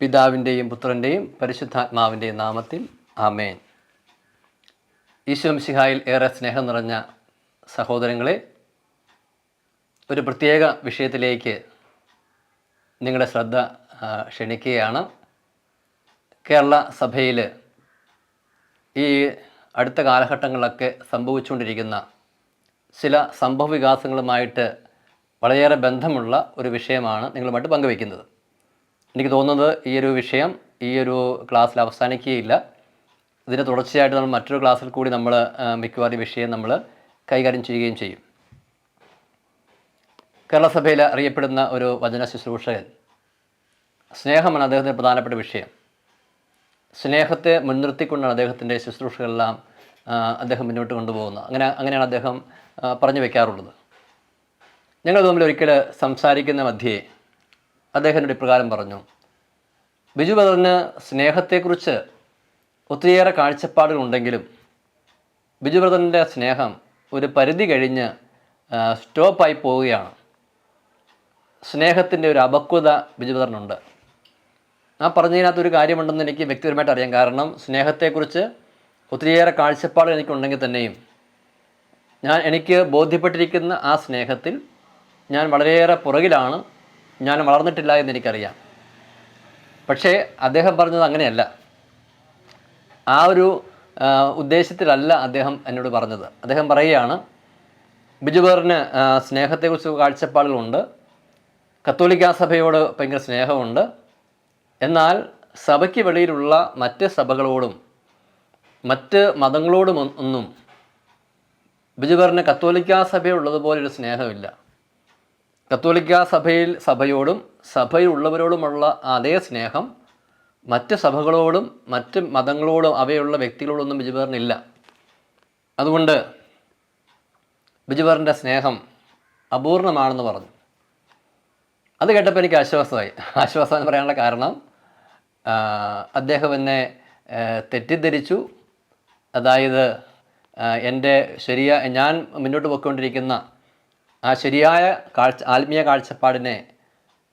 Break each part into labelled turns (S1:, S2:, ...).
S1: പിതാവിന്റെയും പുത്രന്റെയും പരിശുദ്ധാത്മാവിന്റെയും നാമത്തിൽ ആമേൻ. ഈശ്വംസിഹായിൽ ഏറെ സ്നേഹം നിറഞ്ഞ സഹോദരങ്ങളെ ഒരു പ്രത്യേക വിഷയത്തിലേക്ക് നിങ്ങളുടെ ശ്രദ്ധ ക്ഷണിക്കുകയാണ്. കേരള സഭയിൽ ഈ അടുത്ത കാലഘട്ടങ്ങളിലൊക്കെ സംഭവിച്ചുകൊണ്ടിരിക്കുന്ന ചില സംഭവ വികാസങ്ങളുമായിട്ട് വളരെയേറെ ബന്ധമുള്ള ഒരു വിഷയമാണ് നിങ്ങളുമായിട്ട് പങ്കുവയ്ക്കുന്നത്. എനിക്ക് തോന്നുന്നത് ഈ ഒരു വിഷയം ഈ ഒരു ക്ലാസ്സിൽ അവസാനിക്കുകയില്ല. ഇതിന്റെ തുടർച്ചയായിട്ട് നമ്മൾ മറ്റൊരു ക്ലാസ്സിൽ കൂടി നമ്മൾ മിക്കവാറും വിഷയം നമ്മൾ കൈകാര്യം ചെയ്യുകയും ചെയ്യും. കേരളസഭയിൽ അറിയപ്പെടുന്ന ഒരു വചന ശുശ്രൂഷകൻ സ്നേഹമാണ് അദ്ദേഹത്തിന്റെ പ്രധാനപ്പെട്ട വിഷയം. സ്നേഹത്തെ മുൻനിർത്തിക്കൊണ്ടാണ് അദ്ദേഹത്തിന്റെ ശുശ്രൂഷകളെല്ലാം അദ്ദേഹം മുന്നോട്ട് കൊണ്ടുപോകുന്നത്. അങ്ങനെ അങ്ങനെയാണ് അദ്ദേഹം പറഞ്ഞു വയ്ക്കാറുള്ളത് ഞങ്ങൾ തമ്മിൽ ഒരിക്കൽ സംസാരിക്കുന്ന മധ്യേ അദ്ദേഹം എന്നോട് ഇപ്രകാരം പറഞ്ഞു ബിജു ബദറിന് സ്നേഹത്തെക്കുറിച്ച് ഒത്തിരിയേറെ കാഴ്ചപ്പാടുകളുണ്ടെങ്കിലും ബിജു ബ്രദറിന്റെ സ്നേഹം ഒരു പരിധി കഴിഞ്ഞ് സ്റ്റോപ്പായി പോവുകയാണ്. സ്നേഹത്തിന്റെ ഒരു അപക്വത ബിജു ബ്രദറിനുണ്ട് ആ പറഞ്ഞതിനകത്ത് ഒരു കാര്യമുണ്ടെന്ന് എനിക്ക് വ്യക്തിപരമായിട്ട് അറിയാം. കാരണം സ്നേഹത്തെക്കുറിച്ച് ഒത്തിരിയേറെ കാഴ്ചപ്പാടുകൾ എനിക്കുണ്ടെങ്കിൽ തന്നെയും ഞാൻ എനിക്ക് ബോധ്യപ്പെട്ടിരിക്കുന്ന ആ സ്നേഹത്തിൽ ഞാൻ വളരെയേറെ പുറകിലാണ് ഞാൻ വളർന്നിട്ടില്ല എന്ന് എനിക്കറിയാം പക്ഷേ അദ്ദേഹം പറഞ്ഞത് അങ്ങനെയല്ല. ആ ഒരു ഉദ്ദേശത്തിലല്ല അദ്ദേഹം എന്നോട് പറഞ്ഞത്. അദ്ദേഹം പറയുകയാണ് ബിജുബറിന് സ്നേഹത്തെക്കുറിച്ച് കാഴ്ചപ്പാടുകളുണ്ട്. കത്തോലിക്ക സഭയോട് ഭയങ്കര സ്നേഹമുണ്ട്. എന്നാൽ സഭയ്ക്ക് വെളിയിലുള്ള മറ്റ് സഭകളോടും മറ്റ് മതങ്ങളോടും ഒന്നും ബിജുബറിന് കത്തോലിക്ക സഭയുള്ളതുപോലൊരു സ്നേഹമില്ല. കത്തോലിക്ക സഭയിൽ സഭയോടും സഭയിലുള്ളവരോടുമുള്ള അതേ സ്നേഹം മറ്റ് സഭകളോടും മറ്റ് മതങ്ങളോടും അവയുള്ള വ്യക്തികളോടൊന്നും ബിജുപേറിനില്ല അതുകൊണ്ട് ബിജുപേറിന്റെ സ്നേഹം അപൂർണമാണെന്ന് പറഞ്ഞു. അത് കേട്ടപ്പോൾ എനിക്ക് ആശ്വാസമായി. ആശ്വാസം എന്ന് പറയാനുള്ള കാരണം അദ്ദേഹം എന്നെ തെറ്റിദ്ധരിച്ചു. അതായത് എന്റെ ശരിയ ഞാൻ മുന്നോട്ട് പോയിക്കൊണ്ടിരിക്കുന്ന ആ ശരിയായ കാഴ്ച ആത്മീയ കാഴ്ചപ്പാടിനെ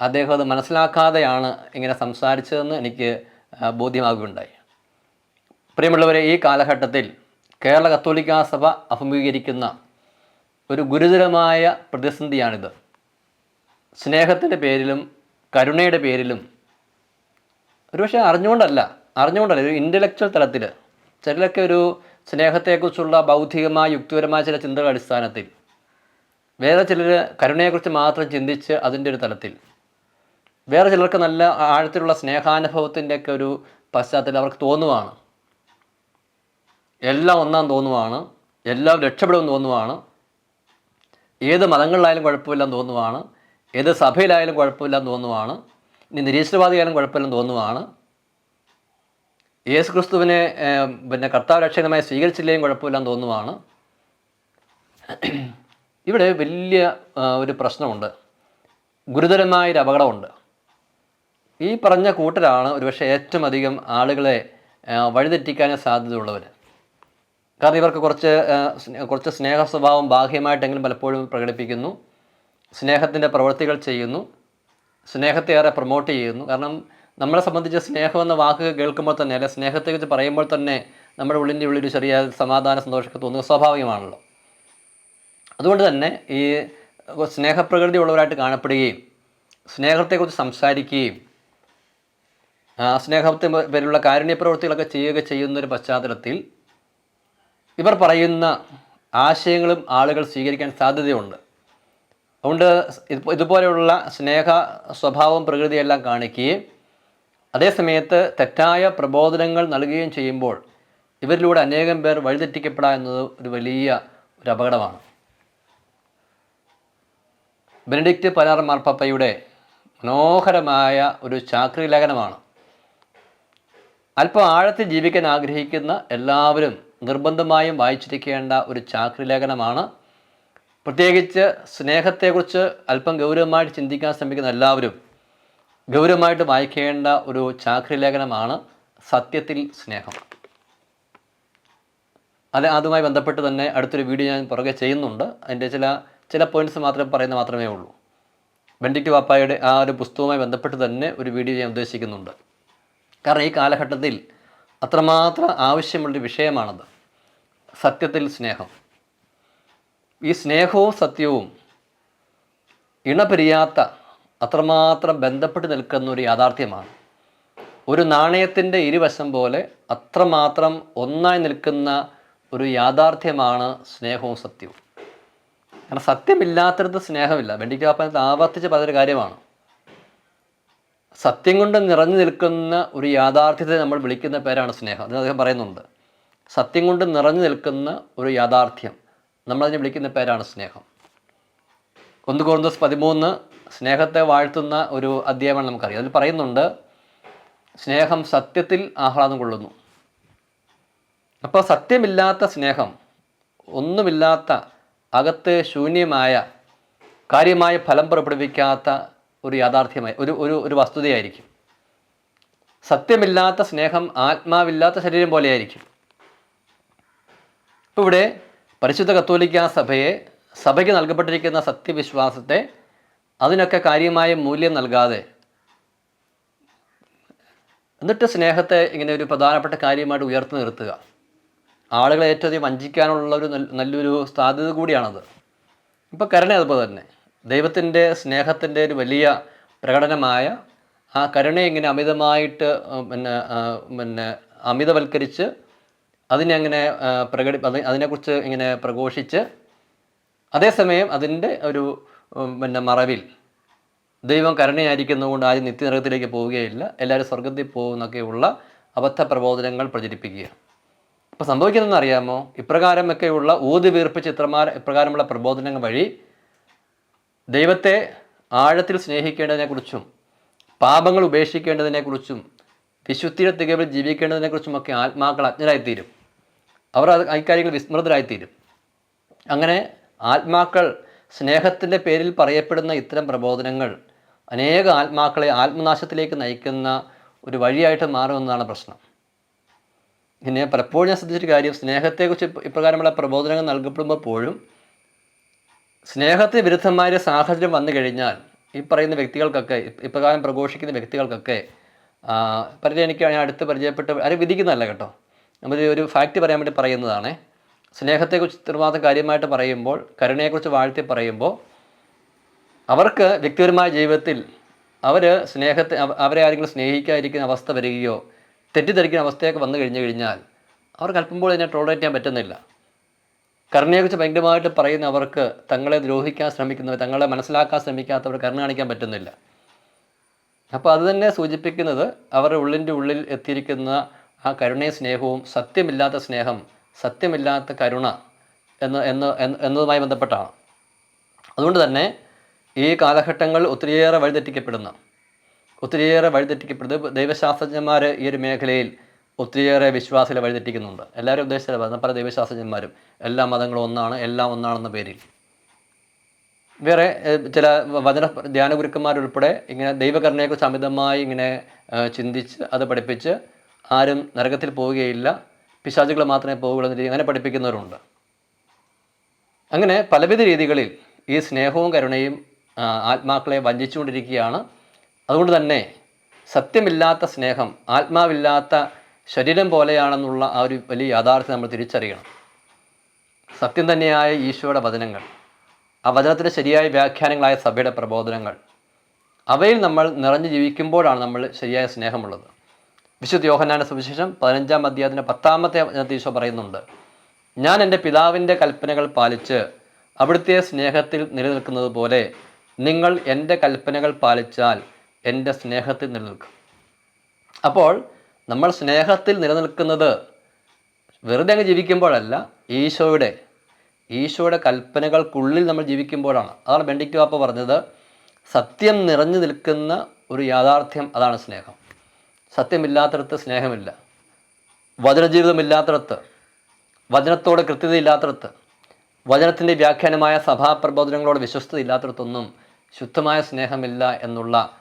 S1: അദ്ദേഹം അത് മനസ്സിലാക്കാതെയാണ് ഇങ്ങനെ സംസാരിച്ചതെന്ന് എനിക്ക് ബോധ്യമാകുകയുണ്ടായി. പ്രിയമുള്ളവരെ ഈ കാലഘട്ടത്തിൽ കേരള കത്തോലിക്കാ സഭ അഭിമുഖീകരിക്കുന്ന ഒരു ഗുരുതരമായ പ്രതിസന്ധിയാണിത്. സ്നേഹത്തിന്റെ പേരിലും കരുണയുടെ പേരിലും ഒരുപക്ഷെ അറിഞ്ഞുകൊണ്ടല്ല അറിഞ്ഞുകൊണ്ടല്ല ഒരു ഇന്റലക്ച്വൽ തലത്തിൽ ചിലരൊക്കെ ഒരു സ്നേഹത്തെക്കുറിച്ചുള്ള ബൗദ്ധികമായ യുക്തിപരമായ ചില ചിന്തകളുടെ അടിസ്ഥാനത്തിൽ വേറെ ചിലർ കരുണയെക്കുറിച്ച് മാത്രം ചിന്തിച്ച് അതിന്റെ ഒരു തലത്തിൽ. വേറെ ചിലർക്ക് നല്ല ആഴത്തിലുള്ള സ്നേഹാനുഭവത്തിന്റെയൊക്കെ ഒരു പശ്ചാത്തലം അവർക്ക് തോന്നുവാണ്. എല്ലാം ഒന്നാം തോന്നുവാണ്. എല്ലാം രക്ഷപ്പെടുമെന്ന് തോന്നുവാണ്. ഏത് മതങ്ങളിലായാലും കുഴപ്പമില്ലെന്ന് തോന്നുവാണ്. ഏത് സഭയിലായാലും കുഴപ്പമില്ലെന്ന് തോന്നുവാണ്. ഇനി നിരീശ്വരവാദിയായാലും കുഴപ്പമില്ലെന്ന് തോന്നുവാണ്. യേശു ക്രിസ്തുവിനെ പിന്നെ കർത്താവ് രക്ഷകമായി സ്വീകരിച്ചില്ലെങ്കിലും കുഴപ്പമില്ലെന്ന് തോന്നുവാണ്. ഇവിടെ വലിയ ഒരു പ്രശ്നമുണ്ട്. ഗുരുതരമായൊരു അപകടമുണ്ട്. ഈ പറഞ്ഞ കൂട്ടരാണ് ഒരുപക്ഷെ ഏറ്റവും അധികം ആളുകളെ വഴിതെറ്റിക്കാൻ സാധ്യതയുള്ളവർ കാരണം ഇവർക്ക് കുറച്ച് കുറച്ച് സ്നേഹ സ്വഭാവം ബാഹ്യമായിട്ടെങ്കിലും പലപ്പോഴും പ്രകടിപ്പിക്കുന്നു. സ്നേഹത്തിന്റെ പ്രവൃത്തികൾ ചെയ്യുന്നു. സ്നേഹത്തെ ഏറെ പ്രൊമോട്ട് ചെയ്യുന്നു. കാരണം നമ്മളെ സംബന്ധിച്ച് സ്നേഹം എന്ന വാക്ക് കേൾക്കുമ്പോൾ തന്നെ അല്ലെ സ്നേഹത്തെക്കുറിച്ച് പറയുമ്പോൾ തന്നെ നമ്മുടെ ഉള്ളിന്റെ ഉള്ളിൽ ചെറിയ സമാധാന സന്തോഷമൊക്കെ തോന്നുന്നത് സ്വാഭാവികമാണല്ലോ. അതുകൊണ്ട് തന്നെ ഈ സ്നേഹപ്രകൃതി ഉള്ളവരായിട്ട് കാണപ്പെടുകയും സ്നേഹത്തെക്കുറിച്ച് സംസാരിക്കുകയും സ്നേഹത്തെ പേരിലുള്ള കാരുണ്യ പ്രവൃത്തികളൊക്കെ ചെയ്യുക ചെയ്യുന്ന ഒരു പശ്ചാത്തലത്തിൽ ഇവർ പറയുന്ന ആശയങ്ങളും ആളുകൾ സ്വീകരിക്കാൻ സാധ്യതയുണ്ട്. അതുകൊണ്ട് ഇതുപോലെയുള്ള സ്നേഹ സ്വഭാവം പ്രകൃതിയെല്ലാം കാണിക്കുകയും അതേസമയത്ത് തെറ്റായ പ്രബോധനങ്ങൾ നൽകുകയും ചെയ്യുമ്പോൾ ഇവരിലൂടെ അനേകം പേർ വഴിതെറ്റിക്കപ്പെടാ എന്നത് ഒരു വലിയ ഒരു അപകടമാണ്. ബെനഡിക്റ്റ് പനാർ മാർപ്പാപ്പയുടെ മനോഹരമായ ഒരു ചാക്രി ലേഖനമാണ്. അല്പം ആഴത്തിൽ ജീവിക്കാൻ ആഗ്രഹിക്കുന്ന എല്ലാവരും നിർബന്ധമായും വായിച്ചിരിക്കേണ്ട ഒരു ചാക്രി ലേഖനമാണ്. പ്രത്യേകിച്ച് സ്നേഹത്തെക്കുറിച്ച് അല്പം ഗൗരവമായിട്ട് ചിന്തിക്കാൻ ശ്രമിക്കുന്ന എല്ലാവരും ഗൗരവമായിട്ട് വായിക്കേണ്ട ഒരു ചാക്രി ലേഖനമാണ് സത്യത്തിൽ സ്നേഹം. അത് അതുമായി ബന്ധപ്പെട്ട് തന്നെ അടുത്തൊരു വീഡിയോ ഞാൻ പുറകെ ചെയ്യുന്നുണ്ട്. അതിന്റെ ചില ചില പോയിന്റ്സ് മാത്രം പറയുന്ന മാത്രമേ ഉള്ളൂ. ബെൻഡിക്ട് വാപ്പായുടെ ആ ഒരു പുസ്തകവുമായി ബന്ധപ്പെട്ട് തന്നെ ഒരു വീഡിയോ ഞാൻ ഉദ്ദേശിക്കുന്നുണ്ട്. കാരണം ഈ കാലഘട്ടത്തിൽ അത്രമാത്രം ആവശ്യമുള്ളൊരു വിഷയമാണത്. സത്യത്തിൽ സ്നേഹം. ഈ സ്നേഹവും സത്യവും ഇണപിരിയാത്ത അത്രമാത്രം ബന്ധപ്പെട്ട് നിൽക്കുന്ന ഒരു യാഥാർത്ഥ്യമാണ്. ഒരു നാണയത്തിന്റെ ഇരുവശം പോലെ അത്രമാത്രം ഒന്നായി നിൽക്കുന്ന ഒരു യാഥാർത്ഥ്യമാണ് സ്നേഹവും സത്യവും. കാരണം സത്യമില്ലാത്തടത്ത് സ്നേഹമില്ല. ബെൻഡിക്റ്റ് വാപ്പനത്ത് ആവർത്തിച്ച് പറഞ്ഞൊരു കാര്യമാണ്. സത്യം കൊണ്ട് നിറഞ്ഞു നിൽക്കുന്ന ഒരു യാഥാർത്ഥ്യത്തെ നമ്മൾ വിളിക്കുന്ന പേരാണ് സ്നേഹം. അത് അദ്ദേഹം പറയുന്നുണ്ട്. സത്യം കൊണ്ട് നിറഞ്ഞു നിൽക്കുന്ന ഒരു യാഥാർത്ഥ്യം നമ്മളതിനെ വിളിക്കുന്ന പേരാണ് സ്നേഹം. ഒന്ന് കോർന്തോസ് പതിമൂന്ന് സ്നേഹത്തെ വാഴ്ത്തുന്ന ഒരു അധ്യായമാണ് നമുക്കറിയാം. അതിൽ പറയുന്നുണ്ട് സ്നേഹം സത്യത്തിൽ ആഹ്ലാദം കൊള്ളുന്നു. അപ്പോൾ സത്യമില്ലാത്ത സ്നേഹം ഒന്നുമില്ലാത്ത അകത്ത് ശൂന്യമായ കാര്യമായ ഫലം പുറപ്പെടുവിക്കാത്ത ഒരു യാഥാർത്ഥ്യമായി ഒരു ഒരു ഒരു വസ്തുതയായിരിക്കും. സത്യമില്ലാത്ത സ്നേഹം ആത്മാവില്ലാത്ത ശരീരം പോലെയായിരിക്കും. ഇപ്പോൾ ഇവിടെ പരിശുദ്ധ കത്തോലിക്ക സഭയെ സഭയ്ക്ക് നൽകപ്പെട്ടിരിക്കുന്ന സത്യവിശ്വാസത്തെ അതിനൊക്കെ കാര്യമായ മൂല്യം നൽകാതെ എന്നിട്ട് സ്നേഹത്തെ ഇങ്ങനെ ഒരു പ്രധാനപ്പെട്ട കാര്യമായിട്ട് ഉയർത്തി നിർത്തുക. ആളുകളെ ഏറ്റവും അധികം വഞ്ചിക്കാനുള്ള ഒരു നല്ലൊരു സാധ്യത കൂടിയാണത്. ഇപ്പോൾ കരുണ അതുപോലെ തന്നെ. ദൈവത്തിന്റെ സ്നേഹത്തിന്റെ ഒരു വലിയ പ്രകടനമായ ആ കരുണയെ ഇങ്ങനെ അമിതമായിട്ട് പിന്നെ പിന്നെ അമിതവൽക്കരിച്ച് അതിനെ അങ്ങനെ പ്രകടി അത് അതിനെക്കുറിച്ച് ഇങ്ങനെ പ്രഘോഷിച്ച് അതേസമയം അതിന്റെ ഒരു പിന്നെ മറവിൽ ദൈവം കരുണയായിരിക്കുന്നതുകൊണ്ട് ആരും നിത്യനരകത്തിലേക്ക് പോവുകയില്ല. എല്ലാവരും സ്വർഗത്തിൽ പോകുന്നൊക്കെയുള്ള അബദ്ധ പ്രബോധനങ്ങൾ പ്രചരിപ്പിക്കുക അപ്പോൾ സംഭവിക്കുന്നതെന്ന് അറിയാമോ? ഇപ്രകാരമൊക്കെയുള്ള ഊതി വീർപ്പിച്ച ചിത്രമാർ ഇപ്രകാരമുള്ള പ്രബോധനങ്ങൾ വഴി ദൈവത്തെ ആഴത്തിൽ സ്നേഹിക്കേണ്ടതിനെക്കുറിച്ചും പാപങ്ങൾ ഉപേക്ഷിക്കേണ്ടതിനെക്കുറിച്ചും വിശുദ്ധിയുടെ തികവിൽ ജീവിക്കേണ്ടതിനെക്കുറിച്ചുമൊക്കെ ആത്മാക്കൾ അജ്ഞരായിത്തീരും. അവർ അത് ഇക്കാര്യങ്ങൾ വിസ്മൃതരായിത്തീരും. അങ്ങനെ ആത്മാക്കൾ സ്നേഹത്തിന്റെ പേരിൽ പറയപ്പെടുന്ന ഇത്തരം പ്രബോധനങ്ങൾ അനേക ആത്മാക്കളെ ആത്മനാശത്തിലേക്ക് നയിക്കുന്ന ഒരു വഴിയായിട്ട് മാറുമെന്നതാണ് പ്രശ്നം. പിന്നെ പലപ്പോഴും ഞാൻ ശ്രദ്ധിച്ചൊരു കാര്യം സ്നേഹത്തെക്കുറിച്ച് ഇപ്രകാരമുള്ള പ്രബോധനങ്ങൾ നൽകപ്പെടുമ്പോൾ പോലും സ്നേഹത്തെ വിരുദ്ധമായ സാഹചര്യം വന്നു കഴിഞ്ഞാൽ ഈ പറയുന്ന വ്യക്തികൾക്കൊക്കെ ഇപ്രകാരം പ്രഘോഷിക്കുന്ന വ്യക്തികൾക്കൊക്കെ പരിചയം എനിക്ക് ഞാൻ അടുത്ത് പരിചയപ്പെട്ട് ആരും വിധിക്കുന്നതല്ല കേട്ടോ. നമ്മൾ ഒരു ഫാക്റ്റ് പറയാൻ വേണ്ടി പറയുന്നതാണ്. സ്നേഹത്തെക്കുറിച്ച് ഇത്രമാത്രം കാര്യമായിട്ട് പറയുമ്പോൾ കരുണയെക്കുറിച്ച് വാഴ്ത്തി പറയുമ്പോൾ അവർക്ക് വ്യക്തിപരമായ ജീവിതത്തിൽ അവർ സ്നേഹത്തെ അവരെ ആരെങ്കിലും സ്നേഹിക്കാതിരിക്കുന്ന അവസ്ഥ വരികയോ തെറ്റിദ്ധരിക്കുന്ന അവസ്ഥയൊക്കെ വന്നു കഴിഞ്ഞു കഴിഞ്ഞാൽ അവർക്ക് അല്പമ്പോൾ ഇതിനെ ടോളറേറ്റ് ചെയ്യാൻ പറ്റുന്നില്ല. കരുണയെക്കുറിച്ച് ഭയങ്കരമായിട്ട് പറയുന്ന അവർക്ക് തങ്ങളെ ദ്രോഹിക്കാൻ ശ്രമിക്കുന്നവർ തങ്ങളെ മനസ്സിലാക്കാൻ ശ്രമിക്കാത്തവർ കരുണ കാണിക്കാൻ പറ്റുന്നില്ല. അപ്പോൾ അത് തന്നെ സൂചിപ്പിക്കുന്നത് അവരുടെ ഉള്ളിന്റെ ഉള്ളിൽ എത്തിയിരിക്കുന്ന ആ കരുണയും സ്നേഹവും സത്യമില്ലാത്ത സ്നേഹം സത്യമില്ലാത്ത കരുണ എന്ന് എന്ന് എന്നതുമായി ബന്ധപ്പെട്ടാണ്. അതുകൊണ്ട് തന്നെ ഈ കാലഘട്ടങ്ങൾ ഒത്തിരിയേറെ വഴിതെറ്റിക്കപ്പെടുന്ന. ഒത്തിരിയേറെ വഴിതെറ്റിക്കപ്പെടുന്നത് ദൈവശാസ്ത്രജ്ഞന്മാർ ഈ ഒരു മേഖലയിൽ ഒത്തിരിയേറെ വിശ്വാസികളെ വഴിതെറ്റിക്കുന്നുണ്ട്. എല്ലാവരും ഉദ്ദേശിച്ചത് പല ദൈവശാസ്ത്രജ്ഞന്മാരും എല്ലാ മതങ്ങളും ഒന്നാണ് എല്ലാം ഒന്നാണെന്ന പേരിൽ. വേറെ ചില വചന ധ്യാന ഗുരുക്കന്മാരുൾപ്പെടെ ഇങ്ങനെ ദൈവകരുണയെക്കുറിച്ച് അമിതമായി ഇങ്ങനെ ചിന്തിച്ച് അത് പഠിപ്പിച്ച് ആരും നരകത്തിൽ പോവുകയില്ല. പിശാചുകൾ മാത്രമേ പോവുകയുള്ളൂ എന്ന അങ്ങനെ പഠിപ്പിക്കുന്നവരുണ്ട്. അങ്ങനെ പലവിധ രീതികളിൽ ഈ സ്നേഹവും കരുണയും ആത്മാക്കളെ വഞ്ചിച്ചുകൊണ്ടിരിക്കുകയാണ് അതുകൊണ്ട് തന്നെ സത്യമില്ലാത്ത സ്നേഹം ആത്മാവില്ലാത്ത ശരീരം പോലെയാണെന്നുള്ള ആ ഒരു വലിയ യാഥാർത്ഥ്യം നമ്മൾ തിരിച്ചറിയണം. സത്യം തന്നെയായ ഈശോയുടെ വചനങ്ങൾ ആ വചനത്തിന്റെ ശരിയായ വ്യാഖ്യാനങ്ങളായ സഭയുടെ പ്രബോധനങ്ങൾ അവയിൽ നമ്മൾ നിറഞ്ഞു ജീവിക്കുമ്പോഴാണ് നമ്മൾ ശരിയായ സ്നേഹമുള്ളത്. വിശുദ്ധ യോഹനാന സുവിശേഷം പതിനഞ്ചാം അധ്യായത്തിന്റെ പത്താമത്തെ ഈശോ പറയുന്നുണ്ട് ഞാൻ എന്റെ പിതാവിന്റെ കൽപ്പനകൾ പാലിച്ച് അവിടുത്തെ സ്നേഹത്തിൽ നിലനിൽക്കുന്നത് പോലെ നിങ്ങൾ എന്റെ കൽപ്പനകൾ പാലിച്ചാൽ എന്റെ സ്നേഹത്തിൽ നിലനിൽക്കും. അപ്പോൾ നമ്മൾ സ്നേഹത്തിൽ നിലനിൽക്കുന്നത് വെറുതെ അങ്ങ് ജീവിക്കുമ്പോഴല്ല ഈശോയുടെ ഈശോയുടെ കൽപ്പനകൾക്കുള്ളിൽ നമ്മൾ ജീവിക്കുമ്പോഴാണ്. അതാണ് ബെൻഡിക്ട് വാപ്പ പറഞ്ഞത്. സത്യം നിറഞ്ഞു നിൽക്കുന്ന ഒരു യാഥാർത്ഥ്യം അതാണ് സ്നേഹം. സത്യമില്ലാത്തടത്ത് സ്നേഹമില്ല. വചനജീവിതമില്ലാത്തടത്ത് വചനത്തോട് കൃത്യതയില്ലാത്തടത്ത് വചനത്തിന്റെ വ്യാഖ്യാനമായ സഭാപ്രബോധനങ്ങളോട് വിശ്വസ്തയില്ലാത്തടത്തൊന്നും ശുദ്ധമായ സ്നേഹമില്ല എന്നുള്ള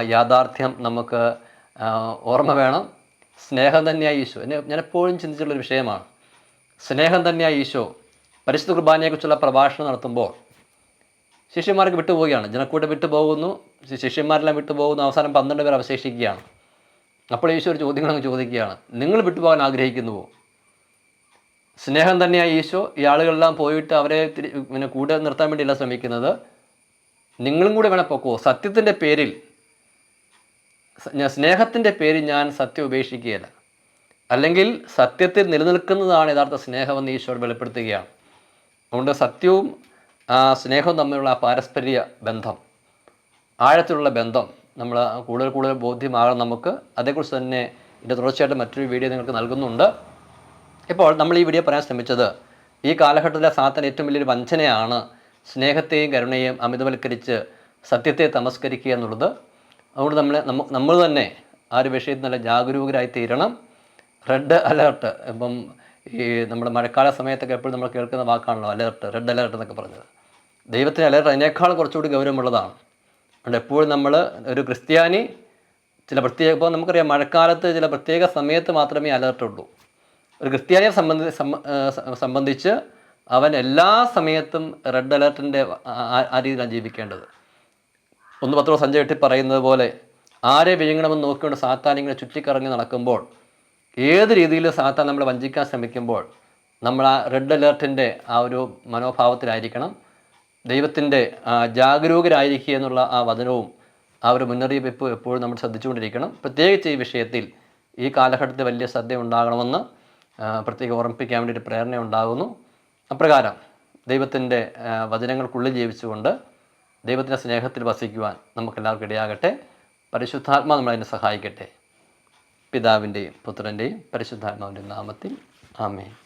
S1: യാഥാർത്ഥ്യം നമുക്ക് ആ, ഓർമ്മ വേണം. സ്നേഹം തന്നെയായി ഈശോ. എന്നെ ഞാൻ എപ്പോഴും ചിന്തിച്ചിട്ടുള്ളൊരു വിഷയമാണ്. സ്നേഹം തന്നെയായി ഈശോ. പരിശുദ്ധ കുർബാനയെക്കുറിച്ചുള്ള പ്രഭാഷണം നടത്തുമ്പോൾ ശിഷ്യന്മാർക്ക് വിട്ടുപോവുകയാണ്. ജനക്കൂട്ടം വിട്ടുപോകുന്നു. ശിഷ്യന്മാരെല്ലാം വിട്ടുപോകുന്നു. അവസാനം പന്ത്രണ്ട് പേർ അവശേഷിക്കുകയാണ്. അപ്പോൾ ഈശോ ഒരു ചോദ്യങ്ങൾ അങ്ങ് ചോദിക്കുകയാണ്. നിങ്ങൾ വിട്ടുപോകാൻ ആഗ്രഹിക്കുന്നുവോ? സ്നേഹം തന്നെയാണ് ഈശോ. ഈ ആളുകളെല്ലാം പോയിട്ട് അവരെ പിന്നെ കൂടെ നിർത്താൻ വേണ്ടിയല്ല ശ്രമിക്കുന്നത്. നിങ്ങളും കൂടെ വേണം പൊക്കോ? സത്യത്തിന്റെ പേരിൽ സ്നേഹത്തിന്റെ പേര് ഞാൻ സത്യം ഉപേക്ഷിക്കുകയല്ല. അല്ലെങ്കിൽ സത്യത്തിൽ നിലനിൽക്കുന്നതാണ് യഥാർത്ഥ സ്നേഹമെന്ന് ഈശ്വർ വെളിപ്പെടുത്തുകയാണ്. അതുകൊണ്ട് സത്യവും സ്നേഹവും തമ്മിലുള്ള ആ പാരസ്പര്യ ബന്ധം ആഴത്തിലുള്ള ബന്ധം നമ്മൾ കൂടുതൽ കൂടുതൽ ബോധ്യമാകണം നമുക്ക് അതേക്കുറിച്ച് തന്നെ ഇതിന്റെ തുടർച്ചയായിട്ട് മറ്റൊരു വീഡിയോ നിങ്ങൾക്ക് നൽകുന്നുണ്ട്. ഇപ്പോൾ നമ്മൾ ഈ വീഡിയോ പറയാൻ ശ്രമിച്ചത് ഈ കാലഘട്ടത്തിലെ സാത്തൻ ഏറ്റവും വലിയൊരു വഞ്ചനയാണ് സ്നേഹത്തെയും കരുണയെയും അമിതവൽക്കരിച്ച് സത്യത്തെ തമസ്കരിക്കുക എന്നുള്ളത്. അതുകൊണ്ട് നമ്മൾ നമ്മൾ തന്നെ ആ ഒരു വിഷയത്തിൽ നല്ല ജാഗരൂകരായി തീരണം. Red alert. ഇപ്പം ഈ നമ്മുടെ മഴക്കാല സമയത്തൊക്കെ എപ്പോഴും നമ്മൾ കേൾക്കുന്ന വാക്കാണല്ലോ അലേർട്ട് റെഡ് അലേർട്ട് എന്നൊക്കെ പറഞ്ഞത്. ദൈവത്തിന് അലേർട്ട് അതിനേക്കാൾ കുറച്ചുകൂടി ഗൗരവമുള്ളതാണ്. അതുകൊണ്ട് എപ്പോഴും നമ്മൾ ഒരു ക്രിസ്ത്യാനി ചില പ്രത്യേക ഇപ്പോൾ നമുക്കറിയാം മഴക്കാലത്ത് ചില പ്രത്യേക സമയത്ത് മാത്രമേ അലേർട്ട് ഉള്ളൂ. ഒരു ക്രിസ്ത്യാനിയെ സംബന്ധി സംബ- സംബന്ധിച്ച് അവൻ എല്ലാ സമയത്തും റെഡ് അലേർട്ടിന്റെ ആ രീതിയിലാണ് ജീവിക്കേണ്ടത്. ഒന്ന് പത്ര സഞ്ജയ് വെട്ടി പറയുന്നത് പോലെ ആരെ വിഴുങ്ങണമെന്ന് നോക്കിക്കൊണ്ട് സാത്താൻ ഇങ്ങനെ ചുറ്റിക്കറങ്ങി നടക്കുമ്പോൾ ഏത് രീതിയിൽ സാത്താൻ നമ്മളെ വഞ്ചിക്കാൻ ശ്രമിക്കുമ്പോൾ നമ്മൾ ആ റെഡ് അലേർട്ടിന്റെ ആ ഒരു മനോഭാവത്തിലായിരിക്കണം. ദൈവത്തിന്റെ ജാഗരൂകരായിരിക്കുക എന്നുള്ള ആ വചനവും ആ ഒരു മുന്നറിയിപ്പ് എപ്പോഴും നമ്മൾ ശ്രദ്ധിച്ചുകൊണ്ടിരിക്കണം. പ്രത്യേകിച്ച് ഈ വിഷയത്തിൽ ഈ കാലഘട്ടത്തിൽ വലിയ ശ്രദ്ധ ഉണ്ടാകണമെന്ന് പ്രത്യേകം ഓർമ്മിപ്പിക്കാൻ വേണ്ടി ഒരു പ്രേരണ ഉണ്ടാകുന്നു അപ്രകാരം ദൈവത്തിന്റെ വചനങ്ങൾക്കുള്ളിൽ ജീവിച്ചുകൊണ്ട് ദൈവത്തിന്റെ സ്നേഹത്തിൽ വസിക്കുവാൻ നമുക്കെല്ലാവർക്കും ഇടയാകട്ടെ. പരിശുദ്ധാത്മാ നമ്മളതിനെ സഹായിക്കട്ടെ. പിതാവിന്റെയും പുത്രന്റെയും പരിശുദ്ധാത്മാവിന്റെ നാമത്തിൽ. ആമേൻ.